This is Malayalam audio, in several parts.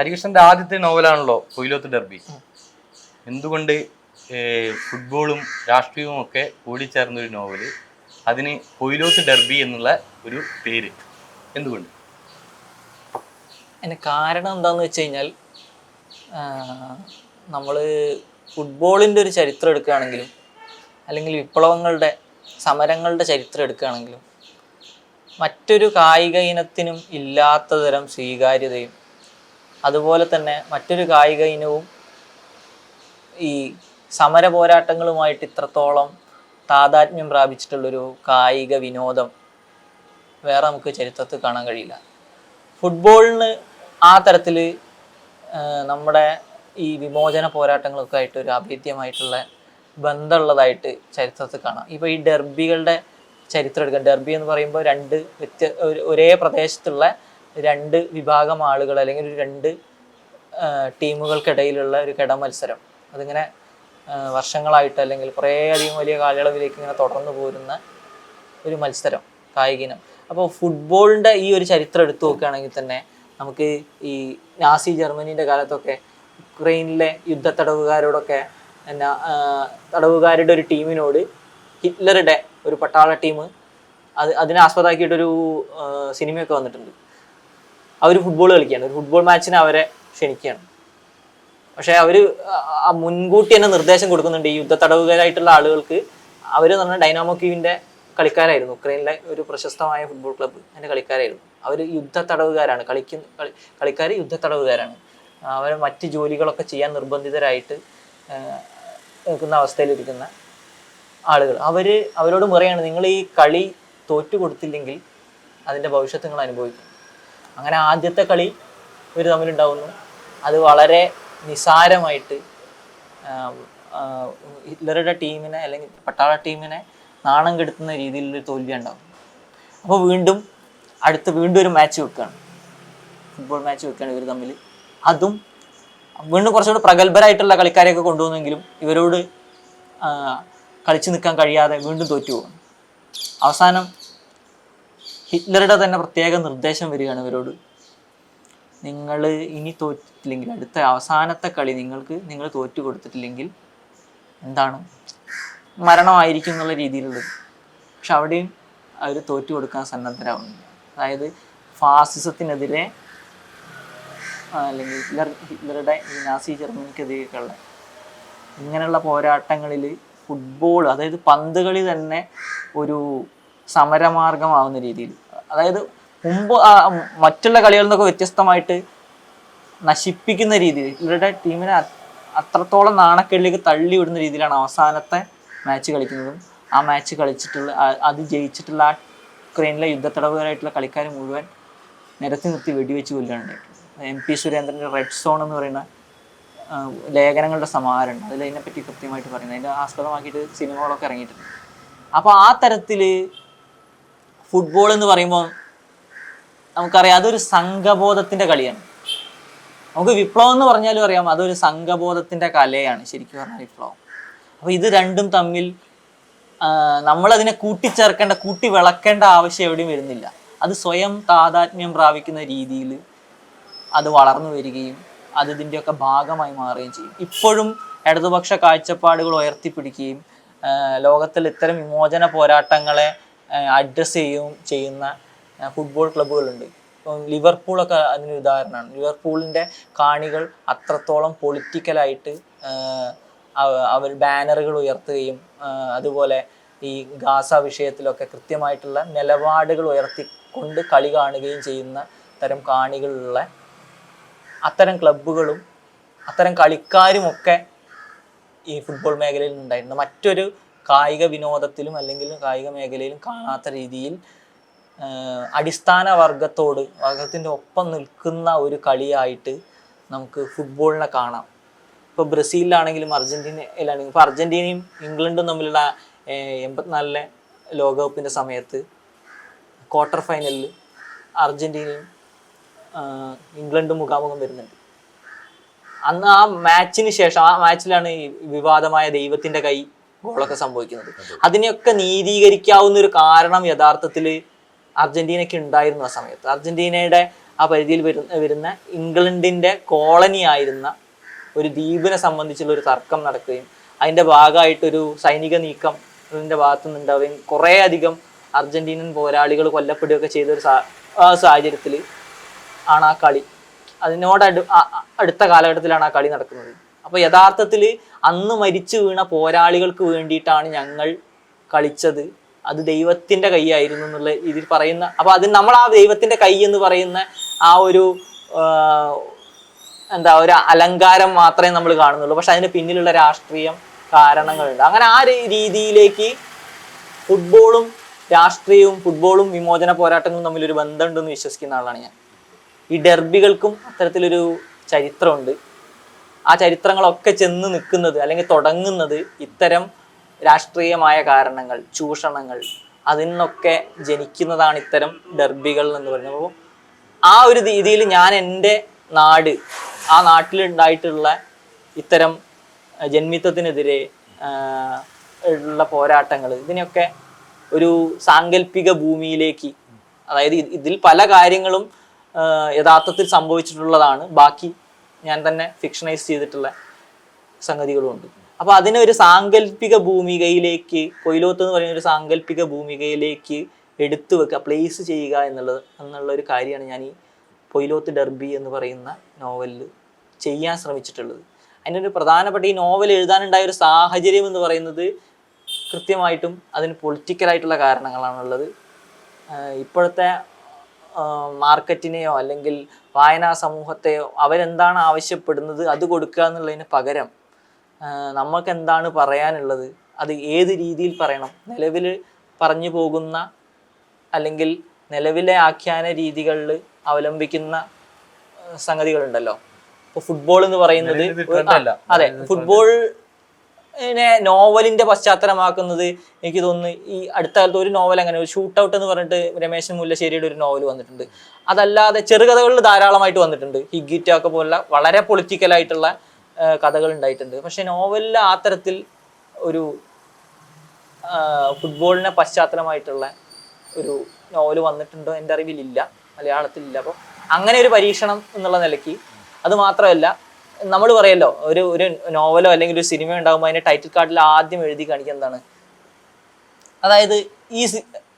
ഹരികൃഷ്ണന്റെ ആദ്യത്തെ നോവലാണല്ലോ കൊയിലോത്ത് ഡെർബി. എന്തുകൊണ്ട് ഫുട്ബോളും രാഷ്ട്രീയവും ഒക്കെ കൂടിച്ചേർന്ന ഒരു നോവൽ അതിന് കൊയിലോത്ത് ഡെർബി എന്നുള്ള ഒരു പേര്? എന്തുകൊണ്ട്? അതിന് കാരണം എന്താണെന്ന് വെച്ച് കഴിഞ്ഞാൽ നമ്മൾ ഫുട്ബോളിന്റെ ഒരു ചരിത്രം എടുക്കുകയാണെങ്കിലും അല്ലെങ്കിൽ വിപ്ലവങ്ങളുടെ സമരങ്ങളുടെ ചരിത്രം എടുക്കുകയാണെങ്കിലും മറ്റൊരു കായിക ഇനത്തിനും ഇല്ലാത്ത തരം സ്വീകാര്യതയും അതുപോലെ തന്നെ മറ്റൊരു കായിക ഇനവും ഈ സമര പോരാട്ടങ്ങളുമായിട്ട് ഇത്രത്തോളം താതാത്മ്യം പ്രാപിച്ചിട്ടുള്ളൊരു കായിക വിനോദം വേറെ നമുക്ക് ചരിത്രത്തിൽ കാണാൻ കഴിയില്ല. ഫുട്ബോളിന് ആ തരത്തിൽ നമ്മുടെ ഈ വിമോചന പോരാട്ടങ്ങളൊക്കെ ആയിട്ട് ഒരു അഭേദ്യമായിട്ടുള്ള ബന്ധമുള്ളതായിട്ട് ചരിത്രത്തിൽ കാണാം. ഇപ്പോൾ ഈ ഡെർബികളുടെ ചരിത്രം എടുക്കാം. ഡെർബി എന്ന് പറയുമ്പോൾ രണ്ട് വ്യത്യ ഒരേ പ്രദേശത്തുള്ള രണ്ട് വിഭാഗം ആളുകൾ അല്ലെങ്കിൽ ഒരു രണ്ട് ടീമുകൾക്കിടയിലുള്ള ഒരു കിട മത്സരം. അതിങ്ങനെ വർഷങ്ങളായിട്ട് അല്ലെങ്കിൽ കുറേയധികം വലിയ കാലയളവിലേക്ക് ഇങ്ങനെ തുടർന്നു പോരുന്ന ഒരു മത്സരം കായികിനം അപ്പോൾ ഫുട്ബോളിന്റെ ഈ ഒരു ചരിത്രം എടുത്തു നോക്കുകയാണെങ്കിൽ തന്നെ നമുക്ക് ഈ നാസി ജർമ്മനീന്റെ കാലത്തൊക്കെ യുക്രൈനിലെ യുദ്ധത്തടവുകാരോടൊക്കെ എന്നാ തടവുകാരുടെ ഒരു ടീമിനോട് ഹിറ്റ്ലറുടെ ഒരു പട്ടാള ടീം അത് അതിനെ ആസ്പദമാക്കിയിട്ടൊരു സിനിമയൊക്കെ വന്നിട്ടുണ്ട്. അവർ ഫുട്ബോൾ കളിക്കുകയാണ്. ഒരു ഫുട്ബോൾ മാച്ചിന് അവരെ ക്ഷണിക്കുകയാണ്. പക്ഷേ അവർ മുൻകൂട്ടി തന്നെ നിർദ്ദേശം കൊടുക്കുന്നുണ്ട്. ഈ യുദ്ധ തടവുകാരായിട്ടുള്ള ആളുകൾക്ക് അവർ എന്ന് പറഞ്ഞാൽ ഡൈനാമോ കീവിന്റെ കളിക്കാരായിരുന്നു. ഉക്രൈനിലെ ഒരു പ്രശസ്തമായ ഫുട്ബോൾ ക്ലബ്ബ് അതിന്റെ കളിക്കാരായിരുന്നു. അവർ യുദ്ധ തടവുകാരാണ് കളിക്കുന്ന കളി കളിക്കാർ യുദ്ധ തടവുകാരാണ് അവർ മറ്റ് ജോലികളൊക്കെ ചെയ്യാൻ നിർബന്ധിതരായിട്ട് നിൽക്കുന്ന അവസ്ഥയിലിരിക്കുന്ന ആളുകൾ. അവർ അവരോട് പറയാണ് നിങ്ങൾ ഈ കളി തോറ്റു കൊടുത്തില്ലെങ്കിൽ അതിന്റെ ഭവിഷ്യത്ത് നിങ്ങൾ അനുഭവിക്കും. അങ്ങനെ ആദ്യത്തെ കളി ഇവർ തമ്മിലുണ്ടാവുന്നു. അത് വളരെ നിസാരമായിട്ട് ഹിറ്റ്ലറുടെ ടീമിനെ അല്ലെങ്കിൽ പട്ടാള ടീമിനെ നാണം കെടുത്തുന്ന രീതിയിലൊരു തോൽവി ഉണ്ടാവും അപ്പോൾ വീണ്ടും അടുത്ത് വീണ്ടും ഒരു മാച്ച് വെക്കുകയാണ്. ഫുട്ബോൾ മാച്ച് വെക്കുകയാണ് ഇവർ തമ്മിൽ അതും വീണ്ടും കുറച്ചുകൂടി പ്രഗത്ഭരായിട്ടുള്ള കളിക്കാരെയൊക്കെ കൊണ്ടുവന്നെങ്കിലും ഇവരോട് കളിച്ചു നിൽക്കാൻ കഴിയാതെ വീണ്ടും തോറ്റു പോകും അവസാനം ഹിറ്റ്ലറുടെ തന്നെ പ്രത്യേക നിർദ്ദേശം വരികയാണ് ഇവരോട്. നിങ്ങൾ ഇനി തോറ്റില്ലെങ്കിൽ അടുത്ത അവസാനത്തെ കളി നിങ്ങൾക്ക് നിങ്ങൾ തോറ്റു കൊടുത്തിട്ടില്ലെങ്കിൽ എന്താണ്? മരണമായിരിക്കും എന്നുള്ള രീതിയിലുള്ളത്. പക്ഷെ അവിടെയും അവർ തോറ്റു കൊടുക്കാൻ സന്നദ്ധരാകുന്നു അതായത് ഫാസിസത്തിനെതിരെ അല്ലെങ്കിൽ ഹിറ്റ്ലർ ഹിറ്റ്ലറുടെ നാസി ജർമ്മനിക്കെതിരെയൊക്കെയുള്ള ഇങ്ങനെയുള്ള പോരാട്ടങ്ങളിൽ ഫുട്ബോൾ അതായത് പന്ത് കളി തന്നെ ഒരു സമരമാർഗമാവുന്ന രീതിയിൽ. അതായത് മുമ്പ് മറ്റുള്ള കളികളിൽ നിന്നൊക്കെ വ്യത്യസ്തമായിട്ട് നശിപ്പിക്കുന്ന രീതിയിൽ ഇവരുടെ ടീമിനെ അത്രത്തോളം നാണക്കേടിലേക്ക് തള്ളി വിടുന്ന രീതിയിലാണ് അവസാനത്തെ മാച്ച് കളിക്കുന്നതും. ആ മാച്ച് കളിച്ചിട്ടുള്ള അത് ജയിച്ചിട്ടുള്ള ആ ഉക്രൈനിലെ യുദ്ധത്തടവുകാരായിട്ടുള്ള കളിക്കാർ മുഴുവൻ നിരത്തി നിർത്തി വെടിവെച്ച് കൊല്ലുകയാണ് എം പി സുരേന്ദ്രന്റെ റെഡ് സോൺ എന്ന് പറയുന്ന ലേഖനങ്ങളുടെ സമാഹാരമുണ്ട് അതിൽ അതിനെപ്പറ്റി കൃത്യമായിട്ട് പറയുന്നത്. അതിന്റെ ആസ്പദമാക്കിയിട്ട് സിനിമകളൊക്കെ ഇറങ്ങിയിട്ടുണ്ട്. അപ്പോൾ ആ തരത്തിൽ ഫുട്ബോൾ എന്ന് പറയുമ്പോൾ നമുക്കറിയാം അതൊരു സംഘബോധത്തിന്റെ കളിയാണ്. നമുക്ക് വിപ്ലവം എന്ന് പറഞ്ഞാലും അറിയാം അതൊരു സംഘബോധത്തിന്റെ കലയാണ് ശരിക്കും പറഞ്ഞാൽ വിപ്ലവം. അപ്പോൾ ഇത് രണ്ടും തമ്മിൽ നമ്മളതിനെ കൂട്ടിച്ചേർക്കേണ്ട കൂട്ടി വിളക്കേണ്ട ആവശ്യം എവിടെയും വരുന്നില്ല. അത് സ്വയം താതാത്മ്യം പ്രാപിക്കുന്ന രീതിയിൽ അത് വളർന്നു വരികയും അത് ഇതിന്റെയൊക്കെ ഭാഗമായി മാറുകയും ചെയ്യും. ഇപ്പോഴും ഇടതുപക്ഷ കാഴ്ചപ്പാടുകൾ ഉയർത്തിപ്പിടിക്കുകയും ലോകത്തിൽ ഇത്തരം വിമോചന പോരാട്ടങ്ങളെ അഡ്രസ്സ് ചെയ്യുകയും ചെയ്യുന്ന ഫുട്ബോൾ ക്ലബ്ബുകളുണ്ട് ഇപ്പം ലിവർപൂളൊക്കെ അതിന് ഉദാഹരണമാണ്. ലിവർപൂളിന്റെ കാണികൾ അത്രത്തോളം പൊളിറ്റിക്കലായിട്ട് അവർ ബാനറുകൾ ഉയർത്തുകയും അതുപോലെ ഈ ഗാസ വിഷയത്തിലൊക്കെ കൃത്യമായിട്ടുള്ള നിലപാടുകൾ ഉയർത്തിക്കൊണ്ട് കളി കാണുകയും ചെയ്യുന്ന തരം കാണികളുള്ള അത്തരം ക്ലബ്ബുകളും അത്തരം കളിക്കാരുമൊക്കെ ഈ ഫുട്ബോൾ മേഖലയിൽ ഉണ്ടായിരുന്നു. മറ്റൊരു കായിക വിനോദത്തിലും അല്ലെങ്കിൽ കായിക മേഖലയിലും കാണാത്ത രീതിയിൽ അടിസ്ഥാന വർഗത്തോട് വർഗത്തിന്റെ ഒപ്പം നിൽക്കുന്ന ഒരു കളിയായിട്ട് നമുക്ക് ഫുട്ബോളിനെ കാണാം. ഇപ്പോൾ ബ്രസീലിലാണെങ്കിലും അർജന്റീനയിലാണെങ്കിലും ഇപ്പോൾ അർജന്റീനയും ഇംഗ്ലണ്ടും തമ്മിലുള്ള എൺപത്തിനാലിലെ ലോകകപ്പിന്റെ സമയത്ത് ക്വാർട്ടർ ഫൈനലിൽ അർജന്റീനയും ഇംഗ്ലണ്ടും മുഖാമുഖം വരുന്നുണ്ട്. അന്ന് ആ മാച്ചിന് ശേഷം ആ മാച്ചിലാണ് ഈ വിവാദമായ ദൈവത്തിന്റെ കൈ ഗോളൊക്കെ സംഭവിക്കുന്നത്. അതിനെയൊക്കെ നീതീകരിക്കാവുന്ന ഒരു കാരണം യഥാർത്ഥത്തിൽ അർജന്റീനയ്ക്ക് ഉണ്ടായിരുന്നു ആ സമയത്ത്. അർജന്റീനയുടെ ആ പരിധിയിൽ വരുന്ന വരുന്ന ഇംഗ്ലണ്ടിന്റെ കോളനി ആയിരുന്ന ഒരു ദ്വീപിനെ സംബന്ധിച്ചുള്ള ഒരു തർക്കം നടക്കുകയും അതിന്റെ ഭാഗമായിട്ടൊരു സൈനിക നീക്കം ഭാഗത്തു നിന്നുണ്ടാവുകയും കുറേ അധികം അർജന്റീനൻ പോരാളികൾ കൊല്ലപ്പെടുകയൊക്കെ ചെയ്ത ഒരു സാഹചര്യത്തിൽ ആണ് ആ കളി. അതിനോട് അടു അടുത്ത കാലഘട്ടത്തിലാണ് ആ കളി നടക്കുന്നത്. അപ്പോൾ യഥാർത്ഥത്തിൽ അന്ന് മരിച്ചു വീണ പോരാളികൾക്ക് വേണ്ടിയിട്ടാണ് ഞങ്ങൾ കളിച്ചത്. അത് ദൈവത്തിന്റെ കൈയായിരുന്നു എന്നുള്ള ഇതിൽ പറയുന്ന അപ്പൊ അത് നമ്മൾ ആ ദൈവത്തിന്റെ കൈ എന്ന് പറയുന്ന ആ ഒരു എന്താ ഒരു അലങ്കാരം മാത്രമേ നമ്മൾ കാണുന്നുള്ളൂ. പക്ഷെ അതിന് പിന്നിലുള്ള രാഷ്ട്രീയം കാരണങ്ങളുണ്ട്. അങ്ങനെ ആ രീതിയിലേക്ക് ഫുട്ബോളും രാഷ്ട്രീയവും ഫുട്ബോളും വിമോചന പോരാട്ടങ്ങളും തമ്മിലൊരു ബന്ധമുണ്ടെന്ന് വിശ്വസിക്കുന്ന ആളാണ് ഞാൻ. ഈ ഡെർബികൾക്കും അത്തരത്തിലൊരു ചരിത്രമുണ്ട്. ആ ചരിത്രങ്ങളൊക്കെ ചെന്ന് നിൽക്കുന്നത് അല്ലെങ്കിൽ തുടങ്ങുന്നത് ഇത്തരം രാഷ്ട്രീയമായ കാരണങ്ങൾ ചൂഷണങ്ങൾ അതിൽ നിന്നൊക്കെ ജനിക്കുന്നതാണ് ഇത്തരം ഡർബികൾ എന്ന് പറയുന്നത്. അപ്പോൾ ആ ഒരു രീതിയിൽ ഞാൻ എന്റെ നാട് ആ നാട്ടിലുണ്ടായിട്ടുള്ള ഇത്തരം ജന്മിത്വത്തിനെതിരെ ഉള്ള പോരാട്ടങ്ങൾ ഇതിനെയൊക്കെ ഒരു സാങ്കല്പിക ഭൂമിയിലേക്ക് അതായത് ഇതിൽ പല കാര്യങ്ങളും യഥാർത്ഥത്തിൽ സംഭവിച്ചിട്ടുള്ളതാണ്. ബാക്കി ഞാൻ തന്നെ ഫിക്ഷനൈസ് ചെയ്തിട്ടുള്ള സംഗതികളുമുണ്ട്. അപ്പൊ അതിനെ ഒരു സാങ്കല്പിക ഭൂമികയിലേക്ക് കൊയിലോത്ത് എന്ന് പറയുന്ന ഒരു സാങ്കല്പിക ഭൂമികയിലേക്ക് എടുത്തു വെക്കുക പ്ലേസ് ചെയ്യുക എന്നുള്ളത് എന്നുള്ള ഒരു കാര്യമാണ് ഞാൻ ഈ പൊയിലോത്ത് ഡെർബി എന്ന് പറയുന്ന നോവലിൽ ചെയ്യാൻ ശ്രമിച്ചിട്ടുള്ളത്. അതിന്റെ ഒരു പ്രധാനപ്പെട്ട ഈ നോവൽ എഴുതാനുണ്ടായ ഒരു സാഹചര്യം എന്ന് പറയുന്നത് കൃത്യമായിട്ടും അതിന് പൊളിറ്റിക്കലായിട്ടുള്ള കാരണങ്ങളാണുള്ളത്. ഇപ്പോഴത്തെ മാർക്കറ്റിനെയോ അല്ലെങ്കിൽ വായനാ സമൂഹത്തെയോ അവരെന്താണ് ആവശ്യപ്പെടുന്നത് അത് കൊടുക്കുക എന്നുള്ളതിന് പകരം നമുക്ക് എന്താണ് പറയാനുള്ളത്? അത് ഏത് രീതിയിൽ പറയണം? നിലവിൽ പറഞ്ഞു പോകുന്ന അല്ലെങ്കിൽ നിലവിലെ ആഖ്യാന രീതികളിൽ അവലംബിക്കുന്ന സംഗതികളുണ്ടല്ലോ. ഇപ്പോൾ ഫുട്ബോൾ എന്ന് പറയുന്നത്. അതെ ഫുട്ബോൾ നെ നോവലിന്റെ പശ്ചാത്തലമാക്കുന്നത് എനിക്ക് തോന്നുന്നു ഈ അടുത്ത കാലത്ത് ഒരു നോവൽ അങ്ങനെ ഒരു ഷൂട്ട് ഔട്ട് എന്ന് പറഞ്ഞിട്ട് രമേശൻ മുല്ലശ്ശേരിയുടെ ഒരു നോവൽ വന്നിട്ടുണ്ട്. അതല്ലാതെ ചെറുകഥകളിൽ ധാരാളമായിട്ട് വന്നിട്ടുണ്ട്. ഹിഗിറ്റ ഒക്കെ പോലുള്ള വളരെ പൊളിറ്റിക്കലായിട്ടുള്ള കഥകൾ ഉണ്ടായിട്ടുണ്ട്. പക്ഷെ നോവലിൽ ആ തരത്തിൽ ഒരു ഫുട്ബോളിനെ പശ്ചാത്തലമായിട്ടുള്ള ഒരു നോവൽ വന്നിട്ടുണ്ടോ എന്റെ അറിവിലില്ല. മലയാളത്തിലില്ല. അപ്പോൾ അങ്ങനെ ഒരു പരീക്ഷണം എന്നുള്ള നിലയ്ക്ക്. അത് മാത്രമല്ല നമ്മൾ പറയല്ലോ ഒരു ഒരു നോവലോ അല്ലെങ്കിൽ ഒരു സിനിമ ഉണ്ടാകുമ്പോൾ അതിന്റെ ടൈറ്റിൽ കാർഡിൽ ആദ്യം എഴുതി കാണിക്കുക എന്താണ്? അതായത് ഈ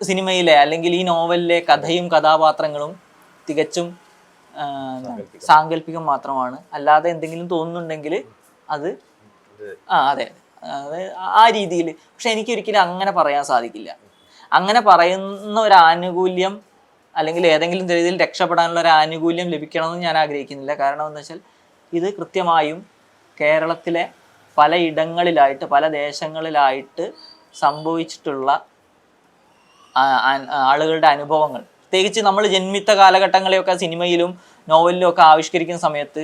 സിനിമയിലെ അല്ലെങ്കിൽ ഈ നോവലിലെ കഥയും കഥാപാത്രങ്ങളും തികച്ചും സാങ്കല്പികം. മാത്രമാണ്. അല്ലാതെ എന്തെങ്കിലും തോന്നുന്നുണ്ടെങ്കിൽ അത് ആ അതെ അത് ആ രീതിയിൽ. പക്ഷെ എനിക്ക് ഒരിക്കലും അങ്ങനെ പറയാൻ സാധിക്കില്ല. അങ്ങനെ പറയുന്ന ഒരു ആനുകൂല്യം അല്ലെങ്കിൽ ഏതെങ്കിലും രീതിയിൽ രക്ഷപ്പെടാനുള്ള ഒരു ആനുകൂല്യം ലഭിക്കണമെന്ന് ഞാൻ ആഗ്രഹിക്കുന്നില്ല. കാരണം എന്താ വെച്ചാൽ ഇത് കൃത്യമായും കേരളത്തിലെ പലയിടങ്ങളിലായിട്ട് പല ദേശങ്ങളിലായിട്ട് സംഭവിച്ചിട്ടുള്ള ആളുകളുടെ അനുഭവങ്ങൾ. പ്രത്യേകിച്ച് നമ്മൾ ജന്മിത്ത കാലഘട്ടങ്ങളെയൊക്കെ സിനിമയിലും നോവലിലും ഒക്കെ ആവിഷ്കരിക്കുന്ന സമയത്ത്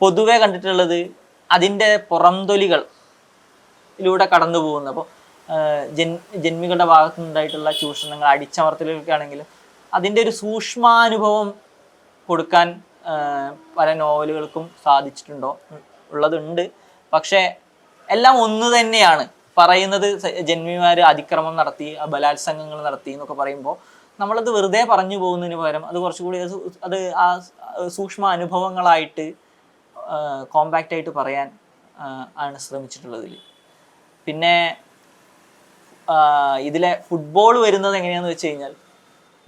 പൊതുവെ കണ്ടിട്ടുള്ളത് അതിന്റെ പുറംതൊലികളിലൂടെ കടന്നു പോകുന്നത്. അപ്പോൾ ജൻ ജന്മികളുടെ ഭാഗത്തു നിന്നുണ്ടായിട്ടുള്ള ചൂഷണങ്ങൾ അടിച്ചമർത്തലൊക്കെ ആണെങ്കിലും അതിന്റെ ഒരു സൂക്ഷ്മാനുഭവം കൊടുക്കാൻ പല നോവലുകൾക്കും സാധിച്ചിട്ടുണ്ടോ? ഉള്ളതുണ്ട്. പക്ഷേ എല്ലാം ഒന്ന് തന്നെയാണ്. പറയുന്നത് ജന്മിമാർ അതിക്രമം നടത്തി ബലാത്സംഗങ്ങൾ നടത്തി എന്നൊക്കെ പറയുമ്പോൾ നമ്മളത് വെറുതെ പറഞ്ഞു പോകുന്നതിന് പകരം അത് കുറച്ചുകൂടി അത് ആ സൂക്ഷ്മ അനുഭവങ്ങളായിട്ട് കോമ്പാക്റ്റ് ആയിട്ട് പറയാൻ ആണ് ശ്രമിച്ചിട്ടുള്ളതിൽ പിന്നെ ഇതിലെ ഫുട്ബോൾ വരുന്നത് എങ്ങനെയാണെന്ന് വെച്ച് കഴിഞ്ഞാൽ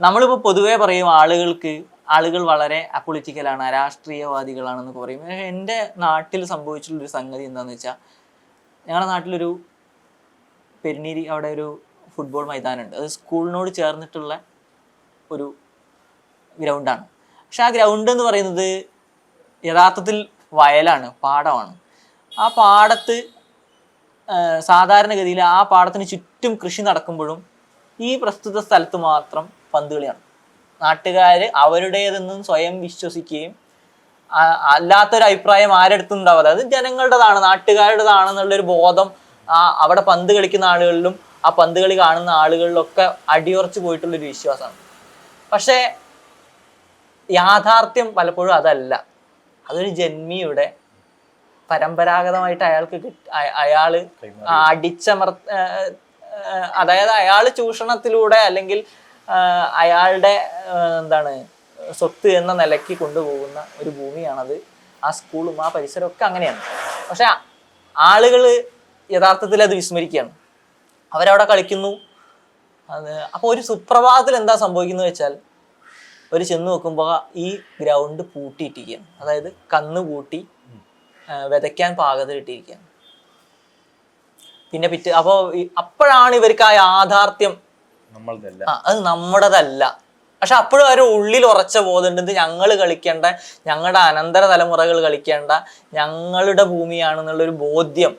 നമ്മളിപ്പോൾ പൊതുവേ പറയും ആളുകൾക്ക് ആളുകൾ വളരെ അപൊളിറ്റിക്കലാണ് രാഷ്ട്രീയവാദികളാണെന്ന് പറയും. എന്റെ നാട്ടിൽ സംഭവിച്ചിട്ടുള്ളൊരു സംഗതി എന്താണെന്ന് വെച്ചാൽ ഞങ്ങളുടെ നാട്ടിലൊരു പെരുന്നീരി അവിടെ ഒരു ഫുട്ബോൾ മൈതാനമുണ്ട് അത് സ്കൂളിനോട് ചേർന്നിട്ടുള്ള ഒരു ഗ്രൗണ്ടാണ്. പക്ഷെ ആ ഗ്രൗണ്ട് എന്ന് പറയുന്നത് യഥാർത്ഥത്തിൽ വയലാണ് പാടമാണ്. ആ പാടത്ത് സാധാരണഗതിയിൽ ആ പാടത്തിന് ചുറ്റും കൃഷി നടക്കുമ്പോഴും ഈ പ്രസ്തുത സ്ഥലത്ത് മാത്രം പന്ത് കളിയാണ് നാട്ടുകാർ അവരുടേതെന്നും സ്വയം വിശ്വസിക്കുകയും അല്ലാത്തൊരു അഭിപ്രായം ആരെടുത്തും ഉണ്ടാവില്ല അത് ജനങ്ങളുടേതാണ് നാട്ടുകാരുടേതാണെന്നുള്ളൊരു ബോധം ആ അവിടെ പന്ത് കളിക്കുന്ന ആളുകളിലും ആ പന്ത് കളി കാണുന്ന ആളുകളിലൊക്കെ അടിയുറച്ച് പോയിട്ടുള്ളൊരു വിശ്വാസമാണ്. പക്ഷേ യാഥാർത്ഥ്യം പലപ്പോഴും അതല്ല. അതൊരു ജന്മിയുടെ പരമ്പരാഗതമായിട്ട് അയാൾക്ക് കിട്ട അയ- അയാൾ അടിച്ചമർ അതായത് അയാൾ ചൂഷണത്തിലൂടെ അല്ലെങ്കിൽ അയാളുടെ എന്താണ് സ്വത്ത് എന്ന നിലയ്ക്ക് കൊണ്ടുപോകുന്ന ഒരു ഭൂമിയാണത്. ആ സ്കൂളും ആ പരിസരവും ഒക്കെ അങ്ങനെയാണ്. പക്ഷെ ആളുകൾ യഥാർത്ഥത്തിൽ അത് വിസ്മരിക്കുകയാണ്. അവരവിടെ കളിക്കുന്നു. അത് അപ്പോൾ ഒരു സുപ്രഭാതത്തിൽ എന്താ സംഭവിക്കുന്നത് വെച്ചാൽ ഒരു ചെന്ന് നോക്കുമ്പോൾ ഈ ഗ്രൗണ്ട് പൂട്ടിയിട്ടിരിക്കുകയാണ്. അതായത് കന്ന് പൂട്ടി വിതയ്ക്കാൻ പാകത്തിലിട്ടിരിക്കുകയാണ്. പിന്നെ പിറ്റേ അപ്പോൾ അപ്പോഴാണ് ഇവർക്ക് ആ യാഥാർത്ഥ്യം അത് നമ്മുടേതല്ല. പക്ഷെ അപ്പോഴും അവർ ഉള്ളിൽ ഉറച്ച ബോധമുണ്ട്. ഞങ്ങൾ കളിക്കേണ്ട ഞങ്ങളുടെ അനന്തര തലമുറകൾ കളിക്കേണ്ട ഞങ്ങളുടെ ഭൂമിയാണെന്നുള്ളൊരു ബോധ്യം.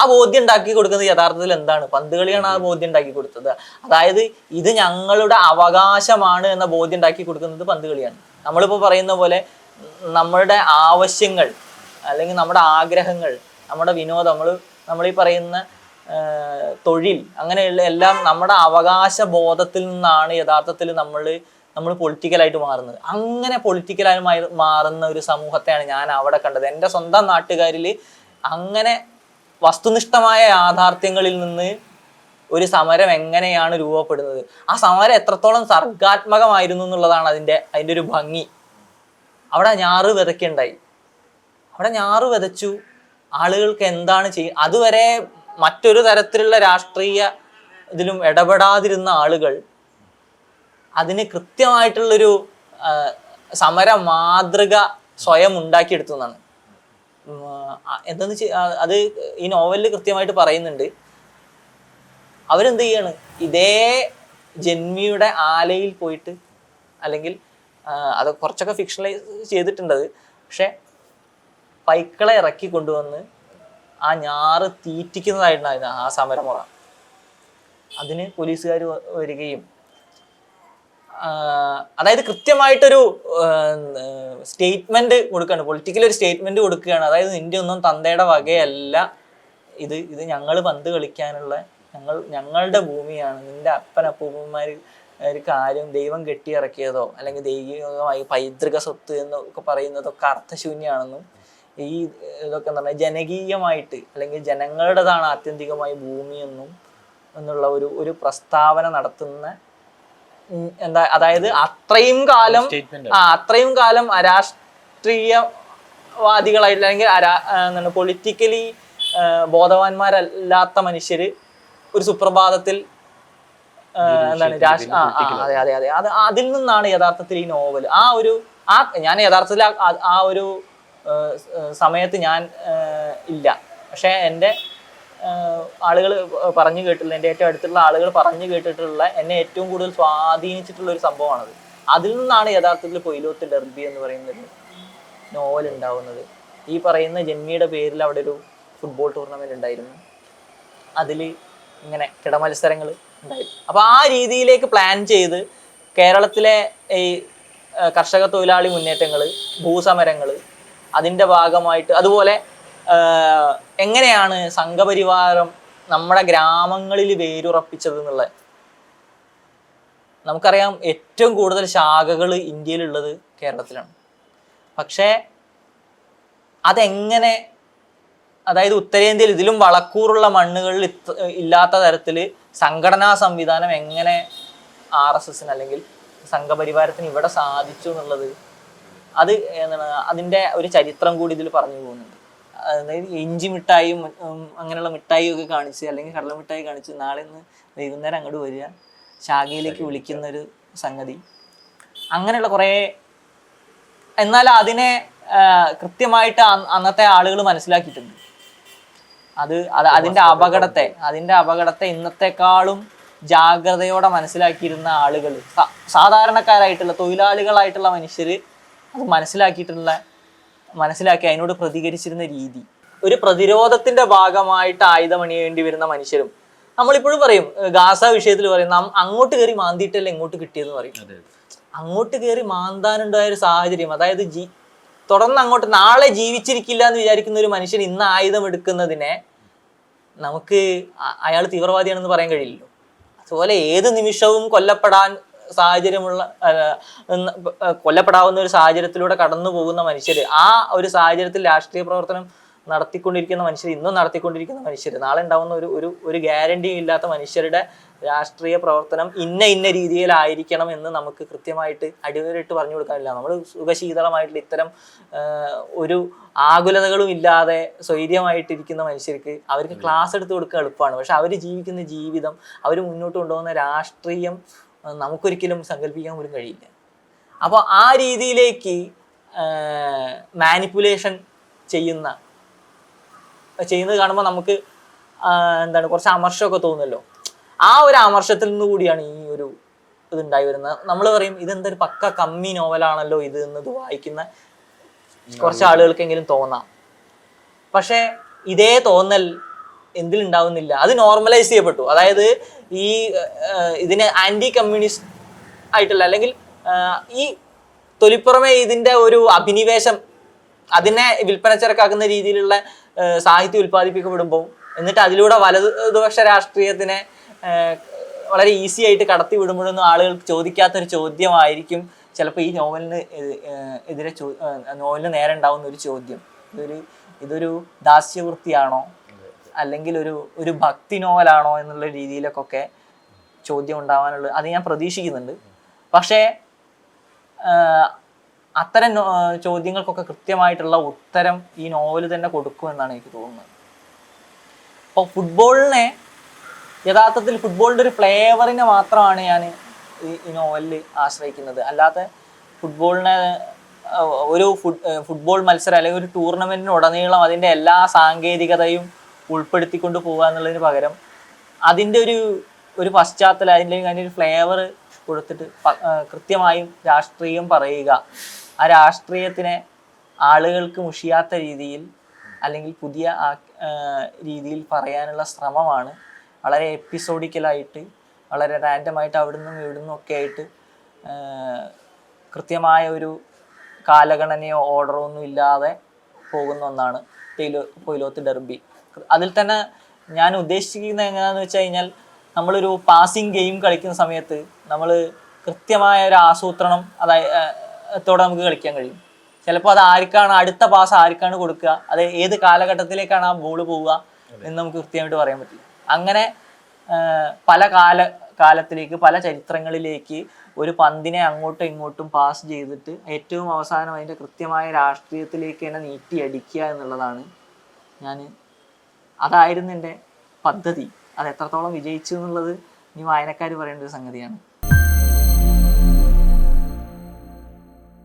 ആ ബോധ്യം ഉണ്ടാക്കി കൊടുക്കുന്നത് യഥാർത്ഥത്തിൽ എന്താണ്? പന്ത് കളിയാണ് ആ ബോധ്യം ഉണ്ടാക്കി കൊടുത്തത്. അതായത് ഇത് ഞങ്ങളുടെ അവകാശമാണ് എന്ന ബോധ്യം ഉണ്ടാക്കി കൊടുക്കുന്നത് പന്ത് കളിയാണ്. നമ്മളിപ്പോൾ പറയുന്ന പോലെ നമ്മളുടെ ആവശ്യങ്ങൾ അല്ലെങ്കിൽ നമ്മുടെ ആഗ്രഹങ്ങൾ നമ്മുടെ വിനോദം നമ്മൾ നമ്മൾ ഈ പറയുന്ന തൊഴിൽ അങ്ങനെയുള്ള എല്ലാം നമ്മുടെ അവകാശ ബോധത്തിൽ നിന്നാണ് യഥാർത്ഥത്തിൽ നമ്മൾ നമ്മൾ പൊളിറ്റിക്കലായിട്ട് മാറുന്നത്. അങ്ങനെ പൊളിറ്റിക്കലായി മാറി- മാറുന്ന ഒരു സമൂഹത്തെയാണ് ഞാൻ അവിടെ കണ്ടത്. എന്റെ സ്വന്തം നാട്ടുകാരിൽ അങ്ങനെ വസ്തുനിഷ്ഠമായ യാഥാർത്ഥ്യങ്ങളിൽ നിന്ന് ഒരു സമരം എങ്ങനെയാണ് രൂപപ്പെടുന്നത്? ആ സമരം എത്രത്തോളം സർഗാത്മകമായിരുന്നു എന്നുള്ളതാണ് അതിന്റെ അതിന്റെ ഒരു ഭംഗി. അവിടെ ഞാറ് വിതയ്ക്കുണ്ടായി. അവിടെ ഞാറ് വിതച്ചു. ആളുകൾക്ക് എന്താണ് ചെയ്യുക അതുവരെ മറ്റൊരു തരത്തിലുള്ള രാഷ്ട്രീയ ഇതിലും ഇടപെടാതിരുന്ന ആളുകൾ അതിന് കൃത്യമായിട്ടുള്ളൊരു സമര മാതൃക സ്വയം ഉണ്ടാക്കിയെടുത്തു എന്നാണ് എന്താന്ന് അത് ഈ നോവലിൽ കൃത്യമായിട്ട് പറയുന്നുണ്ട്. അവരെന്ത് ചെയ്യാണ്? ഇതേ ജന്മിയുടെ ആലയിൽ പോയിട്ട് അല്ലെങ്കിൽ അത് കുറച്ചൊക്കെ ഫിക്ഷണലൈസ് ചെയ്തിട്ടുണ്ടത് പക്ഷെ പൈക്കളെ ഇറക്കി കൊണ്ടുവന്ന് ആ ഞാറ് തീറ്റിക്കുന്നതായിട്ടായിരുന്നു ആ സമരമുറ. അതിന് പോലീസുകാർ വരികയും അതായത് കൃത്യമായിട്ടൊരു സ്റ്റേറ്റ്മെന്റ് കൊടുക്കുകയാണ് പൊളിറ്റിക്കൽ ഒരു സ്റ്റേറ്റ്മെന്റ് കൊടുക്കുകയാണ്. അതായത് നിന്റെ ഒന്നും തന്തയുടെ വകയല്ല. ഇത് ഇത് ഞങ്ങൾ പന്ത് കളിക്കാനുള്ള ഞങ്ങൾ ഞങ്ങളുടെ ഭൂമിയാണ്. നിന്റെ അപ്പനപ്പൂപ്പന്മാർ ഒരു കാര്യം ദൈവം കെട്ടിയിറക്കിയതോ അല്ലെങ്കിൽ ദൈവികമായി പൈതൃക സ്വത്ത് എന്നൊക്കെ പറയുന്നതൊക്കെ അർത്ഥശൂന്യമാണെന്നും ഈ ഇതൊക്കെ എന്ന് പറഞ്ഞാൽ ജനകീയമായിട്ട് അല്ലെങ്കിൽ ജനങ്ങളുടേതാണ് ആത്യന്തികമായി ഭൂമിയെന്നും എന്നുള്ള ഒരു ഒരു പ്രസ്താവന നടത്തുന്ന എന്താ അതായത് അത്രയും കാലം ആ അത്രയും കാലം അരാഷ്ട്രീയവാദികളായിട്ട് അല്ലെങ്കിൽ അരാ എന്താണ് പൊളിറ്റിക്കലി ബോധവാന്മാരല്ലാത്ത മനുഷ്യർ ഒരു സുപ്രഭാതത്തിൽ എന്താണ് രാഷ്ട്ര അതെ അതെ അതെ. അത് അതിൽ നിന്നാണ് യഥാർത്ഥത്തിൽ ഈ നോവൽ ആ ഒരു ആ ഞാൻ യഥാർത്ഥത്തിൽ ആ- ഒരു സമയത്ത് ഞാൻ ഇല്ല. പക്ഷേ എന്റെ ആളുകൾ പറഞ്ഞു കേട്ടിട്ടുള്ള എന്റെ ഏറ്റവും അടുത്തുള്ള ആളുകൾ പറഞ്ഞു കേട്ടിട്ടുള്ള എന്നെ ഏറ്റവും കൂടുതൽ സ്വാധീനിച്ചിട്ടുള്ള ഒരു സംഭവമാണത്. അതിൽ നിന്നാണ് യഥാർത്ഥത്തിൽ കൊയിലോത്ത് ഡെർബി എന്ന് പറയുന്ന ഒരു നോവൽ ഉണ്ടാവുന്നത്. ഈ പറയുന്ന ജന്മിയുടെ പേരിൽ അവിടെ ഒരു ഫുട്ബോൾ ടൂർണമെന്റ് ഉണ്ടായിരുന്നു. അതിൽ ഇങ്ങനെ കിടമത്സരങ്ങൾ ഉണ്ടായിരുന്നു. അപ്പോൾ ആ രീതിയിലേക്ക് പ്ലാൻ ചെയ്ത് കേരളത്തിലെ ഈ കർഷക തൊഴിലാളി മുന്നേറ്റങ്ങൾ ഭൂസമരങ്ങൾ അതിന്റെ ഭാഗമായിട്ട് അതുപോലെ എങ്ങനെയാണ് സംഘപരിവാരം നമ്മുടെ ഗ്രാമങ്ങളിൽ വേരുറപ്പിച്ചത് എന്നുള്ളത്? നമുക്കറിയാം ഏറ്റവും കൂടുതൽ ശാഖകൾ ഇന്ത്യയിലുള്ളത് കേരളത്തിലാണ്. പക്ഷേ അതെങ്ങനെ അതായത് ഉത്തരേന്ത്യയിൽ ഇതിലും വളക്കൂറുള്ള മണ്ണുകളിൽ ഇല്ലാത്ത തരത്തിൽ സംഘടനാ സംവിധാനം എങ്ങനെ ആർ എസ് എസിന് അല്ലെങ്കിൽ സംഘപരിവാരത്തിന് ഇവിടെ സാധിച്ചു എന്നുള്ളത് അത് എന്താണ് അതിന്റെ ഒരു ചരിത്രം കൂടി ഇതിൽ പറഞ്ഞു പോകുന്നുണ്ട്. അതായത് ഇഞ്ചി മിഠായിയും അങ്ങനെയുള്ള മിഠായിയും ഒക്കെ കാണിച്ച് അല്ലെങ്കിൽ കടല മിഠായി കാണിച്ച് നാളെ ഇന്ന് വൈകുന്നേരം അങ്ങോട്ട് വരിക ശാഖയിലേക്ക് വിളിക്കുന്ന ഒരു സംഗതി. അങ്ങനെയുള്ള കുറേ എന്നാൽ അതിനെ കൃത്യമായിട്ട് അന്നത്തെ ആളുകൾ മനസ്സിലാക്കിയിട്ടുണ്ട്. അത് അത് അതിന്റെ അപകടത്തെ അതിന്റെ അപകടത്തെ ഇന്നത്തെക്കാളും ജാഗ്രതയോടെ മനസ്സിലാക്കിയിരുന്ന ആളുകൾ സാധാരണക്കാരായിട്ടുള്ള തൊഴിലാളികളായിട്ടുള്ള മനുഷ്യർ അത് മനസ്സിലാക്കിയിട്ടുള്ള മനസ്സിലാക്കി അതിനോട് പ്രതികരിച്ചിരുന്ന രീതി. ഒരു പ്രതിരോധത്തിന്റെ ഭാഗമായിട്ട് ആയുധമണിയേണ്ടി വരുന്ന മനുഷ്യരും നമ്മളിപ്പോഴും പറയും ഗാസ വിഷയത്തിൽ പറയും നാം അങ്ങോട്ട് കയറി മാന്തിയിട്ടല്ല ഇങ്ങോട്ട് കിട്ടിയെന്ന് പറയും. അങ്ങോട്ട് കയറി മാന്താനുണ്ടായ ഒരു സാഹചര്യം അതായത് ജീ തുടർന്ന് അങ്ങോട്ട് നാളെ ജീവിച്ചിരിക്കില്ല എന്ന് വിചാരിക്കുന്ന ഒരു മനുഷ്യൻ ഇന്ന് ആയുധം എടുക്കുന്നതിനെ നമുക്ക് അയാൾ തീവ്രവാദിയാണെന്ന് പറയാൻ കഴിയില്ലല്ലോ. അതുപോലെ ഏത് നിമിഷവും കൊല്ലപ്പെടാൻ സാഹചര്യമുള്ള കൊല്ലപ്പെടാവുന്ന ഒരു സാഹചര്യത്തിലൂടെ കടന്നു പോകുന്ന മനുഷ്യർ ആ ഒരു സാഹചര്യത്തിൽ രാഷ്ട്രീയ പ്രവർത്തനം നടത്തിക്കൊണ്ടിരിക്കുന്ന മനുഷ്യർ ഇന്നും നടത്തിക്കൊണ്ടിരിക്കുന്ന മനുഷ്യർ നാളെ ഉണ്ടാവുന്ന ഒരു ഒരു ഒരു ഗ്യാരണ്ടിയും ഇല്ലാത്ത മനുഷ്യരുടെ രാഷ്ട്രീയ പ്രവർത്തനം ഇന്ന ഇന്ന രീതിയിലായിരിക്കണം എന്ന് നമുക്ക് കൃത്യമായിട്ട് അടിവരയിട്ട് പറഞ്ഞു കൊടുക്കാനില്ല. നമ്മൾ സുഖശീതളമായിട്ടുള്ള ഇത്തരം ഒരു ആകുലതകളും ഇല്ലാതെ സ്വൈര്യമായിട്ടിരിക്കുന്ന മനുഷ്യർക്ക് അവർക്ക് ക്ലാസ് എടുത്ത് കൊടുക്കുക എളുപ്പമാണ്. പക്ഷെ അവർ ജീവിക്കുന്ന ജീവിതം അവർ മുന്നോട്ട് കൊണ്ടുപോകുന്ന രാഷ്ട്രീയം നമുക്കൊരിക്കലും സങ്കല്പിക്കാൻ പോലും കഴിയില്ല. അപ്പോൾ ആ രീതിയിലേക്ക് മാനിപ്പുലേഷൻ ചെയ്യുന്ന ചെയ്യുന്നത് കാണുമ്പോൾ നമുക്ക് എന്താണ് കുറച്ച് അമർഷമൊക്കെ തോന്നുമല്ലോ. ആ ഒരു അമർഷത്തിൽ നിന്ന് കൂടിയാണ് ഈ ഒരു ഇതുണ്ടായി വരുന്നത്. നമ്മൾ പറയും ഇതെന്തൊരു പക്ക കമ്മി നോവലാണല്ലോ ഇത് എന്നത് വായിക്കുന്ന കുറച്ച് ആളുകൾക്കെങ്കിലും തോന്നാം. പക്ഷേ ഇതേ തോന്നൽ എന്തിലുണ്ടാവുന്നില്ല അത് നോർമലൈസ് ചെയ്യപ്പെട്ടു. അതായത് ഈ ഇതിനെ ആന്റി കമ്മ്യൂണിസ്റ്റ് ആയിട്ടുള്ള അല്ലെങ്കിൽ ഈ തൊലിപ്പുറമെ ഇതിന്റെ ഒരു അഭിനിവേശം അതിനെ വിൽപ്പന ചരക്കാക്കുന്ന രീതിയിലുള്ള സാഹിത്യം ഉൽപ്പാദിപ്പിക്കപ്പെടുമ്പോൾ എന്നിട്ട് അതിലൂടെ വലതുപക്ഷ രാഷ്ട്രീയത്തിനെ വളരെ ഈസി ആയിട്ട് കടത്തി വിടുമ്പോഴൊന്നും ആളുകൾക്ക് ചോദിക്കാത്തൊരു ചോദ്യമായിരിക്കും ചിലപ്പോൾ ഈ നോവലിന് എതിരെ ചോ നോവലിന് നേരെ ഉണ്ടാവുന്ന ഒരു ചോദ്യം. ഇതൊരു ഇതൊരു ദാസ്യവൃത്തിയാണോ? അല്ലെങ്കിൽ ഒരു ഒരു ഭക്തി നോവലാണോ എന്നുള്ള രീതിയിലൊക്കെ ചോദ്യം ഉണ്ടാവാനുള്ള അത് ഞാൻ പ്രതീക്ഷിക്കുന്നുണ്ട്. പക്ഷേ അത്തരം ചോദ്യങ്ങൾക്കൊക്കെ കൃത്യമായിട്ടുള്ള ഉത്തരം ഈ നോവൽ തന്നെ കൊടുക്കുമെന്നാണ് എനിക്ക് തോന്നുന്നത്. അപ്പോൾ ഫുട്ബോളിനെ യഥാർത്ഥത്തിൽ ഫുട്ബോളിന്റെ ഒരു ഫ്ലേവറിനെ മാത്രമാണ് ഞാൻ ഈ നോവലിൽ ആശ്രയിക്കുന്നത്. അല്ലാതെ ഫുട്ബോളിനെ ഒരു ഫുട് ഫുട്ബോൾ മത്സരം അല്ലെങ്കിൽ ഒരു ടൂർണമെന്റിന് ഉടനീളം അതിന്റെ എല്ലാ സാങ്കേതികതയും ഉൾപ്പെടുത്തിക്കൊണ്ട് പോകുക എന്നുള്ളതിന് പകരം അതിന്റെ ഒരു ഒരു പശ്ചാത്തലം അതിന്റെ അതിന്റെ ഒരു ഫ്ലേവർ കൊടുത്തിട്ട് കൃത്യമായും രാഷ്ട്രീയം പറയുക. ആ രാഷ്ട്രീയത്തിനെ ആളുകൾക്ക് മുഷിയാത്ത രീതിയിൽ അല്ലെങ്കിൽ പുതിയ രീതിയിൽ പറയാനുള്ള ശ്രമമാണ് വളരെ എപ്പിസോഡിക്കലായിട്ട് വളരെ റാൻഡമായിട്ട് അവിടുന്നും ഇവിടുന്നും ഒക്കെ ആയിട്ട് കൃത്യമായ ഒരു കാലഗണനയോ ഓർഡറോ ഒന്നും ഇല്ലാതെ പോകുന്ന ഒന്നാണ് പെയിലോ പൊയിലോത്ത് ഡെർബി. അതിൽ തന്നെ ഞാൻ ഉദ്ദേശിക്കുന്നത് എങ്ങനെയാണെന്ന് വെച്ച് കഴിഞ്ഞാൽ നമ്മളൊരു പാസിംഗ് ഗെയിം കളിക്കുന്ന സമയത്ത് നമ്മൾ കൃത്യമായ ഒരു ആസൂത്രണം അതായത്തോടെ നമുക്ക് കളിക്കാൻ കഴിയും. ചിലപ്പോൾ അത് ആർക്കാണ് അടുത്ത പാസ് ആർക്കാണ് കൊടുക്കുക അത് ഏത് കാലഘട്ടത്തിലേക്കാണ് ആ ബോൾ പോവുക എന്ന് നമുക്ക് കൃത്യമായിട്ട് പറയാൻ പറ്റില്ല. അങ്ങനെ പല കാല കാലത്തിലേക്ക് പല ചരിത്രങ്ങളിലേക്ക് ഒരു പന്തിനെ അങ്ങോട്ടും ഇങ്ങോട്ടും പാസ് ചെയ്തിട്ട് ഏറ്റവും അവസാനം അതിന്റെ കൃത്യമായ രാഷ്ട്രീയത്തിലേക്ക് തന്നെ നീട്ടിയടിക്കുക എന്നുള്ളതാണ് ഞാൻ അതായിരുന്നു എന്റെ പദ്ധതി. അത് എത്രത്തോളം വിജയിച്ചു എന്നുള്ളത് ഇനി വായനക്കാർ പറയേണ്ട ഒരു സംഗതിയാണ്.